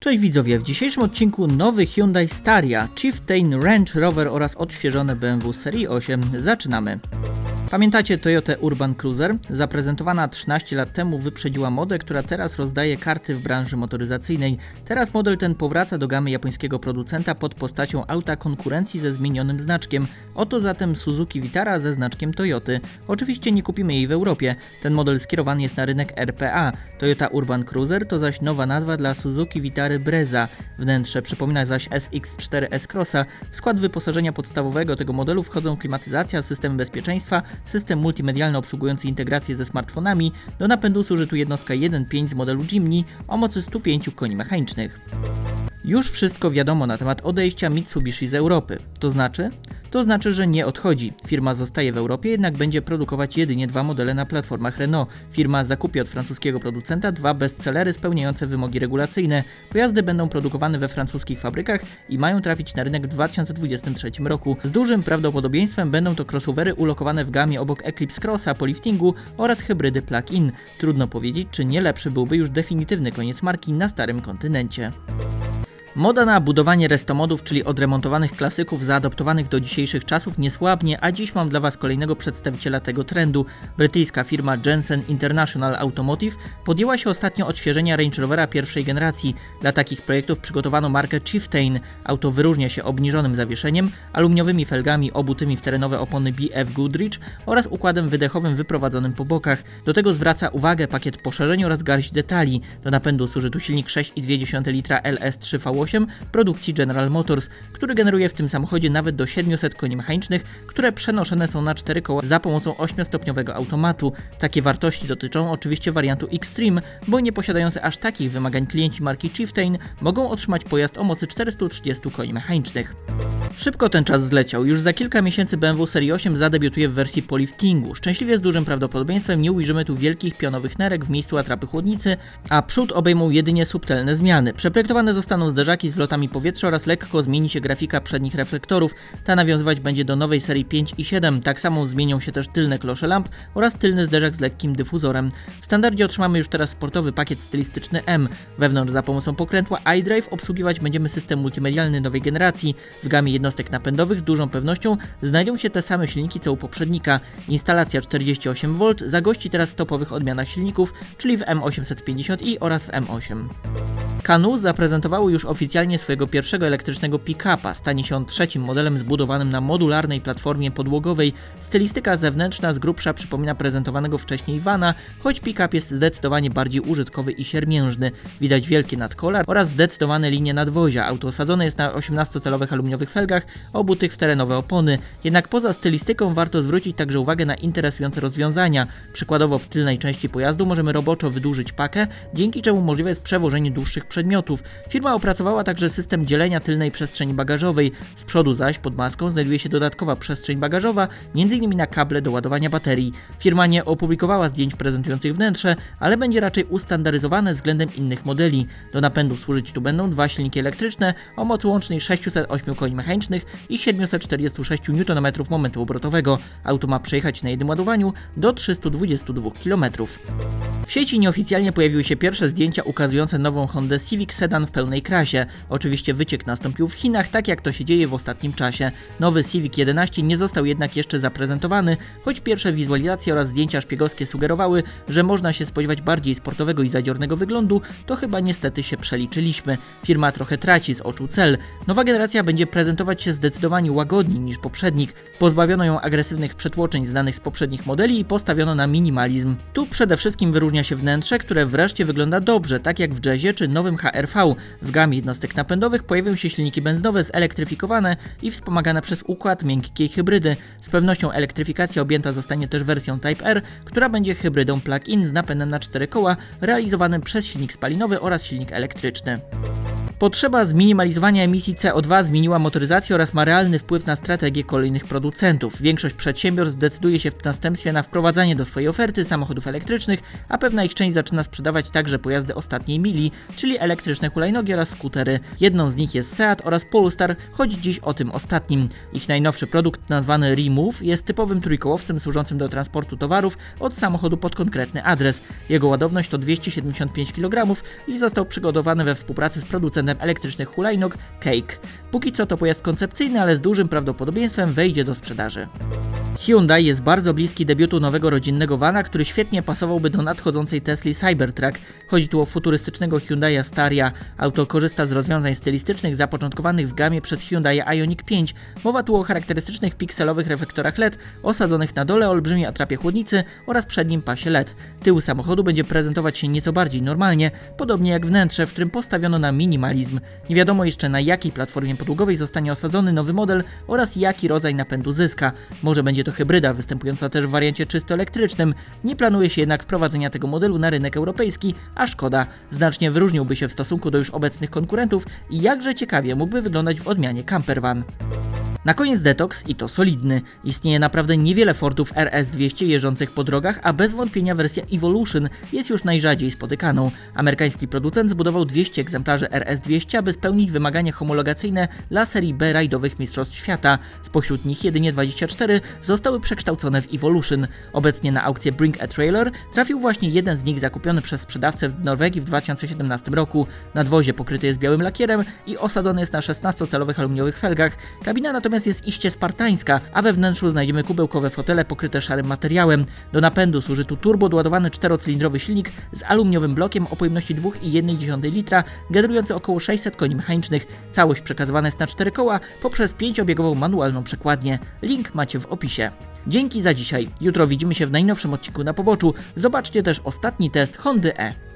Cześć widzowie, w dzisiejszym odcinku nowy Hyundai Staria, Chieftain Range Rover oraz odświeżone BMW Serii 8. Zaczynamy. Pamiętacie Toyota Urban Cruiser? Zaprezentowana 13 lat temu wyprzedziła modę, która teraz rozdaje karty w branży motoryzacyjnej. Teraz model ten powraca do gamy japońskiego producenta pod postacią auta konkurencji ze zmienionym znaczkiem. Oto zatem Suzuki Vitara ze znaczkiem Toyoty. Oczywiście nie kupimy jej w Europie. Ten model skierowany jest na rynek RPA. Toyota Urban Cruiser to zaś nowa nazwa dla Suzuki Vitary Brezza. Wnętrze przypomina zaś SX4 S-Crossa. W skład wyposażenia podstawowego tego modelu wchodzą klimatyzacja, system bezpieczeństwa, system multimedialny obsługujący integrację ze smartfonami. Do napędu służy tu jednostka 1.5 z modelu Jimny o mocy 105 koni mechanicznych. Już wszystko wiadomo na temat odejścia Mitsubishi z Europy. To znaczy? To znaczy, że nie odchodzi. Firma zostaje w Europie, jednak będzie produkować jedynie dwa modele na platformach Renault. Firma zakupi od francuskiego producenta dwa bestsellery spełniające wymogi regulacyjne. Pojazdy będą produkowane we francuskich fabrykach i mają trafić na rynek w 2023 roku. Z dużym prawdopodobieństwem będą to crossovery ulokowane w gamie obok Eclipse Crossa po liftingu oraz hybrydy plug-in. Trudno powiedzieć, czy nie lepszy byłby już definitywny koniec marki na starym kontynencie. Moda na budowanie restomodów, czyli odremontowanych klasyków zaadoptowanych do dzisiejszych czasów nie słabnie, a dziś mam dla Was kolejnego przedstawiciela tego trendu. Brytyjska firma Jensen International Automotive podjęła się ostatnio odświeżenia Range Rovera pierwszej generacji. Dla takich projektów przygotowano markę Chieftain. Auto wyróżnia się obniżonym zawieszeniem, aluminiowymi felgami obutymi w terenowe opony BF Goodrich oraz układem wydechowym wyprowadzonym po bokach. Do tego zwraca uwagę pakiet poszerzeń oraz garść detali. Do napędu służy tu silnik 6,2 litra LS3V8 produkcji General Motors, który generuje w tym samochodzie nawet do 700 koni mechanicznych, które przenoszone są na cztery koła za pomocą 8-stopniowego automatu. Takie wartości dotyczą oczywiście wariantu Extreme, bo nie posiadający aż takich wymagań klienci marki Chieftain mogą otrzymać pojazd o mocy 430 koni mechanicznych. Szybko ten czas zleciał. Już za kilka miesięcy BMW Serii 8 zadebiutuje w wersji po liftingu. Szczęśliwie z dużym prawdopodobieństwem nie ujrzymy tu wielkich pionowych nerek w miejscu atrapy chłodnicy, a przód obejmą jedynie subtelne zmiany. Przeprojektowane zostaną zderzaki z wlotami powietrza oraz lekko zmieni się grafika przednich reflektorów. Ta nawiązywać będzie do nowej serii 5 i 7. Tak samo zmienią się też tylne klosze lamp oraz tylny zderzak z lekkim dyfuzorem. W standardzie otrzymamy już teraz sportowy pakiet stylistyczny M. Wewnątrz za pomocą pokrętła iDrive obsługiwać będziemy system multimedialny nowej generacji. W gamie jednostek napędowych z dużą pewnością znajdą się te same silniki co u poprzednika. Instalacja 48V zagości teraz w topowych odmianach silników, czyli w M850i oraz w M8. Kanu zaprezentowało już oficjalnie swojego pierwszego elektrycznego pick-upa. Stanie się on trzecim modelem zbudowanym na modularnej platformie podłogowej. Stylistyka zewnętrzna z grubsza przypomina prezentowanego wcześniej vana, choć pick-up jest zdecydowanie bardziej użytkowy i siermiężny. Widać wielkie nadkolar oraz zdecydowane linie nadwozia. Auto osadzone jest na 18-calowych aluminiowych felgach, obutych w terenowe opony. Jednak poza stylistyką warto zwrócić także uwagę na interesujące rozwiązania. Przykładowo w tylnej części pojazdu możemy roboczo wydłużyć pakę, dzięki czemu możliwe jest przewożenie dłuższych przedmiotów. Firma opracowała także system dzielenia tylnej przestrzeni bagażowej. Z przodu zaś pod maską znajduje się dodatkowa przestrzeń bagażowa, m.in. na kable do ładowania baterii. Firma nie opublikowała zdjęć prezentujących wnętrze, ale będzie raczej ustandaryzowane względem innych modeli. Do napędu służyć tu będą dwa silniki elektryczne o mocy łącznej 608 koni mechanicznych i 746 Nm momentu obrotowego. Auto ma przejechać na jednym ładowaniu do 322 km. W sieci nieoficjalnie pojawiły się pierwsze zdjęcia ukazujące nową Honda Civic Sedan w pełnej krasie. Oczywiście wyciek nastąpił w Chinach, tak jak to się dzieje w ostatnim czasie. Nowy Civic 11 nie został jednak jeszcze zaprezentowany, choć pierwsze wizualizacje oraz zdjęcia szpiegowskie sugerowały, że można się spodziewać bardziej sportowego i zadziornego wyglądu, to chyba niestety się przeliczyliśmy. Firma trochę traci z oczu cel. Nowa generacja będzie prezentować się zdecydowanie łagodniej niż poprzednik. Pozbawiono ją agresywnych przetłoczeń znanych z poprzednich modeli i postawiono na minimalizm. Tu przede wszystkim wyróżnia się wnętrze, które wreszcie wygląda dobrze, tak jak w Jazzie czy nowym HRV. W gamie jednostek napędowych pojawią się silniki benzynowe zelektryfikowane i wspomagane przez układ miękkiej hybrydy. Z pewnością elektryfikacja objęta zostanie też wersją Type R, która będzie hybrydą plug-in z napędem na cztery koła, realizowanym przez silnik spalinowy oraz silnik elektryczny. Potrzeba zminimalizowania emisji CO2 zmieniła motoryzację oraz ma realny wpływ na strategię kolejnych producentów. Większość przedsiębiorstw decyduje się w następstwie na wprowadzanie do swojej oferty samochodów elektrycznych, a pewna ich część zaczyna sprzedawać także pojazdy ostatniej mili, czyli elektryczne hulajnogi oraz skutery. Jedną z nich jest Seat oraz Polestar, choć dziś o tym ostatnim. Ich najnowszy produkt nazwany Remove jest typowym trójkołowcem służącym do transportu towarów od samochodu pod konkretny adres. Jego ładowność to 275 kg i został przygotowany we współpracy z producentem elektrycznych hulajnóg Cake. Póki co to pojazd koncepcyjny, ale z dużym prawdopodobieństwem wejdzie do sprzedaży. Hyundai jest bardzo bliski debiutu nowego rodzinnego vana, który świetnie pasowałby do nadchodzącej Tesli Cybertruck. Chodzi tu o futurystycznego Hyundai Staria. Auto korzysta z rozwiązań stylistycznych zapoczątkowanych w gamie przez Hyundai Ioniq 5. Mowa tu o charakterystycznych pikselowych reflektorach LED osadzonych na dole olbrzymiej atrapie chłodnicy oraz przednim pasie LED. Tył samochodu będzie prezentować się nieco bardziej normalnie, podobnie jak wnętrze, w którym postawiono na minimalizm. Nie wiadomo jeszcze na jakiej platformie podłogowej zostanie osadzony nowy model oraz jaki rodzaj napędu zyska. Może będzie to hybryda występująca też w wariancie czysto elektrycznym. Nie planuje się jednak wprowadzenia tego modelu na rynek europejski, a szkoda. Znacznie wyróżniłby się w stosunku do już obecnych konkurentów i jakże ciekawie mógłby wyglądać w odmianie campervan. Na koniec detoks i to solidny. Istnieje naprawdę niewiele Fordów RS200 jeżdżących po drogach, a bez wątpienia wersja Evolution jest już najrzadziej spotykaną. Amerykański producent zbudował 200 egzemplarzy RS200, aby spełnić wymagania homologacyjne dla serii B rajdowych Mistrzostw Świata. Spośród nich jedynie 24 zostały przekształcone w Evolution. Obecnie na aukcję Bring a Trailer trafił właśnie jeden z nich zakupiony przez sprzedawcę w Norwegii w 2017 roku. Nadwozie pokryty jest białym lakierem i osadzony jest na 16-calowych aluminiowych felgach. Kabina natomiast jest iście spartańska, a we wnętrzu znajdziemy kubełkowe fotele pokryte szarym materiałem. Do napędu służy tu turbo doładowany czterocylindrowy silnik z aluminiowym blokiem o pojemności 2,1 litra, generujący około 600 koni mechanicznych. Całość przekazywana jest na cztery koła poprzez pięciobiegową manualną przekładnię. Link macie w opisie. Dzięki za dzisiaj. Jutro widzimy się w najnowszym odcinku na poboczu. Zobaczcie też ostatni test Hondy E.